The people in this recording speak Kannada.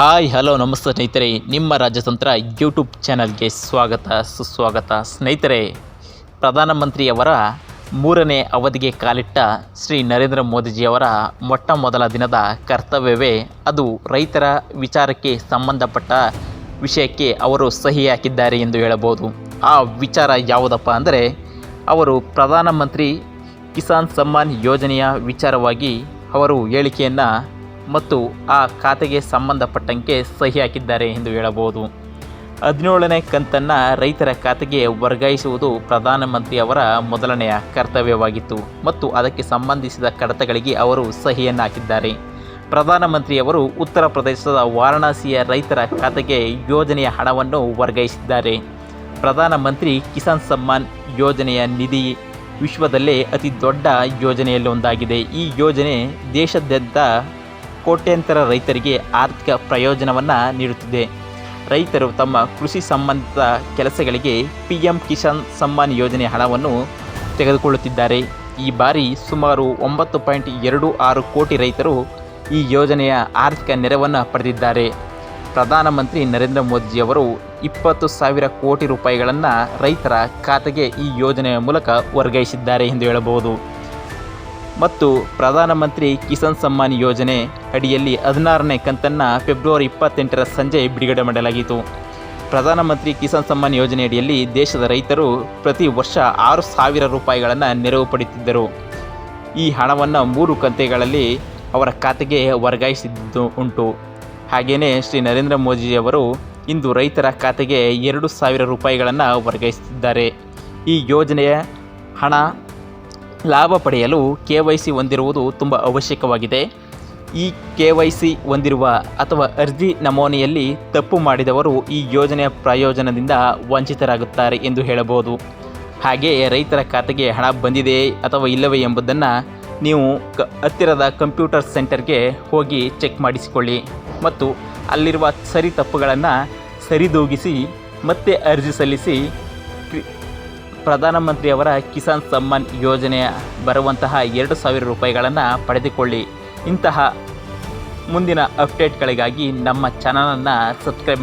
ಹಾಯ್, ಹಲೋ, ನಮಸ್ತೆ ಸ್ನೇಹಿತರೆ. ನಿಮ್ಮ ರಾಜ್ಯತಂತ್ರ ಯೂಟ್ಯೂಬ್ ಚಾನಲ್ಗೆ ಸ್ವಾಗತ, ಸುಸ್ವಾಗತ. ಸ್ನೇಹಿತರೆ, ಪ್ರಧಾನಮಂತ್ರಿಯವರ ಮೂರನೇ ಅವಧಿಗೆ ಕಾಲಿಟ್ಟ ಶ್ರೀ ನರೇಂದ್ರ ಮೋದಿಜಿಯವರ ಮೊಟ್ಟ ಮೊದಲ ದಿನದ ಕರ್ತವ್ಯವೇ ಅದು ರೈತರ ವಿಚಾರಕ್ಕೆ ಸಂಬಂಧಪಟ್ಟ ವಿಷಯಕ್ಕೆ ಅವರು ಸಹಿ ಹಾಕಿದ್ದಾರೆ ಎಂದು ಹೇಳಬಹುದು. ಆ ವಿಚಾರ ಯಾವುದಪ್ಪ ಅಂದರೆ, ಅವರು ಪ್ರಧಾನಮಂತ್ರಿ ಕಿಸಾನ್ ಸಮ್ಮಾನ್ ಯೋಜನೆಯ ವಿಚಾರವಾಗಿ ಅವರು ಹೇಳಿಕೆಯನ್ನು ಮತ್ತು ಆ ಖಾತೆಗೆ ಸಂಬಂಧಪಟ್ಟಂತೆ ಸಹಿ ಹಾಕಿದ್ದಾರೆ ಎಂದು ಹೇಳಬಹುದು. ಹದಿನೇಳನೇ ಕಂತನ್ನು ರೈತರ ಖಾತೆಗೆ ವರ್ಗಾಯಿಸುವುದು ಪ್ರಧಾನಮಂತ್ರಿಯವರ ಮೊದಲನೆಯ ಕರ್ತವ್ಯವಾಗಿತ್ತು ಮತ್ತು ಅದಕ್ಕೆ ಸಂಬಂಧಿಸಿದ ಕಡತಗಳಿಗೆ ಅವರು ಸಹಿಯನ್ನು ಹಾಕಿದ್ದಾರೆ ಪ್ರಧಾನಮಂತ್ರಿಯವರು ಉತ್ತರ ಪ್ರದೇಶದ ವಾರಣಾಸಿಯ ರೈತರ ಖಾತೆಗೆ ಯೋಜನೆಯ ಹಣವನ್ನು ವರ್ಗಾಯಿಸಿದ್ದಾರೆ. ಪ್ರಧಾನಮಂತ್ರಿ ಕಿಸಾನ್ ಸಮ್ಮಾನ್ ಯೋಜನೆಯ ನಿಧಿ ವಿಶ್ವದಲ್ಲೇ ಅತಿ ದೊಡ್ಡ ಯೋಜನೆಯಲ್ಲೊಂದಾಗಿದೆ. ಈ ಯೋಜನೆ ದೇಶಾದ್ಯಂತ ಕೋಟ್ಯಂತರ ರೈತರಿಗೆ ಆರ್ಥಿಕ ಪ್ರಯೋಜನವನ್ನು ನೀಡುತ್ತಿದೆ. ರೈತರು ತಮ್ಮ ಕೃಷಿ ಸಂಬಂಧಿತ ಕೆಲಸಗಳಿಗೆ ಪಿ ಎಂ ಕಿಸಾನ್ ಸಮ್ಮಾನ್ ಯೋಜನೆ ಹಣವನ್ನು ತೆಗೆದುಕೊಳ್ಳುತ್ತಿದ್ದಾರೆ. ಈ ಬಾರಿ ಸುಮಾರು ಒಂಬತ್ತು ಪಾಯಿಂಟ್ ಎರಡು ಆರು ಕೋಟಿ ರೈತರು ಈ ಯೋಜನೆಯ ಆರ್ಥಿಕ ನೆರವನ್ನು ಪಡೆದಿದ್ದಾರೆ. ಪ್ರಧಾನಮಂತ್ರಿ ನರೇಂದ್ರ ಮೋದಿಯವರು ಇಪ್ಪತ್ತು ಸಾವಿರ ಕೋಟಿ ರೂಪಾಯಿಗಳನ್ನು ರೈತರ ಖಾತೆಗೆ ಈ ಯೋಜನೆಯ ಮೂಲಕ ವರ್ಗಾಯಿಸಿದ್ದಾರೆ ಎಂದು ಹೇಳಬಹುದು. ಮತ್ತು ಪ್ರಧಾನಮಂತ್ರಿ ಕಿಸಾನ್ ಸಮ್ಮಾನ್ ಯೋಜನೆ ಅಡಿಯಲ್ಲಿ ಹದಿನಾರನೇ ಕಂತನ್ನು ಫೆಬ್ರವರಿ ಇಪ್ಪತ್ತೆಂಟರ ಸಂಜೆ ಬಿಡುಗಡೆ ಮಾಡಲಾಗಿತ್ತು. ಪ್ರಧಾನಮಂತ್ರಿ ಕಿಸಾನ್ ಸಮ್ಮಾನ್ ಯೋಜನೆಯಡಿಯಲ್ಲಿ ದೇಶದ ರೈತರು ಪ್ರತಿ ವರ್ಷ ಆರು ಸಾವಿರ ರೂಪಾಯಿಗಳನ್ನು ನೆರವು ಪಡೆಯುತ್ತಿದ್ದರು. ಈ ಹಣವನ್ನು ಮೂರು ಕಂತೆಗಳಲ್ಲಿ ಅವರ ಖಾತೆಗೆ ವರ್ಗಾಯಿಸಿದ್ದು ಉಂಟು. ಹಾಗೆಯೇ ಶ್ರೀ ನರೇಂದ್ರ ಮೋದಿಯವರು ಇಂದು ರೈತರ ಖಾತೆಗೆ ಎರಡು ಸಾವಿರ ರೂಪಾಯಿಗಳನ್ನು ವರ್ಗಾಯಿಸುತ್ತಿದ್ದಾರೆ. ಈ ಯೋಜನೆಯ ಹಣ ಲಾಭ ಪಡೆಯಲು ಕೆ ವೈ ಸಿ ಹೊಂದಿರುವುದು ತುಂಬ ಅವಶ್ಯಕವಾಗಿದೆ. ಈ ಕೆ ವೈ ಸಿ ಹೊಂದಿರುವ ಅಥವಾ ಅರ್ಜಿ ನಮೂನೆಯಲ್ಲಿ ತಪ್ಪು ಮಾಡಿದವರು ಈ ಯೋಜನೆಯ ಪ್ರಯೋಜನದಿಂದ ವಂಚಿತರಾಗುತ್ತಾರೆ ಎಂದು ಹೇಳಬಹುದು. ಹಾಗೆಯೇ ರೈತರ ಖಾತೆಗೆ ಹಣ ಬಂದಿದೆಯೇ ಅಥವಾ ಇಲ್ಲವೇ ಎಂಬುದನ್ನು ನೀವು ಕ ಹತ್ತಿರದ ಕಂಪ್ಯೂಟರ್ ಸೆಂಟರ್ಗೆ ಹೋಗಿ ಚೆಕ್ ಮಾಡಿಸಿಕೊಳ್ಳಿ. ಮತ್ತು ಅಲ್ಲಿರುವ ಸರಿ ತಪ್ಪುಗಳನ್ನು ಸರಿದೂಗಿಸಿ ಮತ್ತೆ ಅರ್ಜಿ ಸಲ್ಲಿಸಿ ಪ್ರಧಾನಮಂತ್ರಿಯವರ ಕಿಸಾನ್ ಸಮ್ಮಾನ್ ಯೋಜನೆಯ ಬರುವಂತಹ ಎರಡು ಸಾವಿರ ರೂಪಾಯಿಗಳನ್ನು ಪಡೆದುಕೊಳ್ಳಿ. ಇಂತಹ ಮುಂದಿನ ಅಪ್ಡೇಟ್ಗಳಿಗಾಗಿ ನಮ್ಮ ಚಾನಲನ್ನು ಸಬ್ಸ್ಕ್ರೈಬ್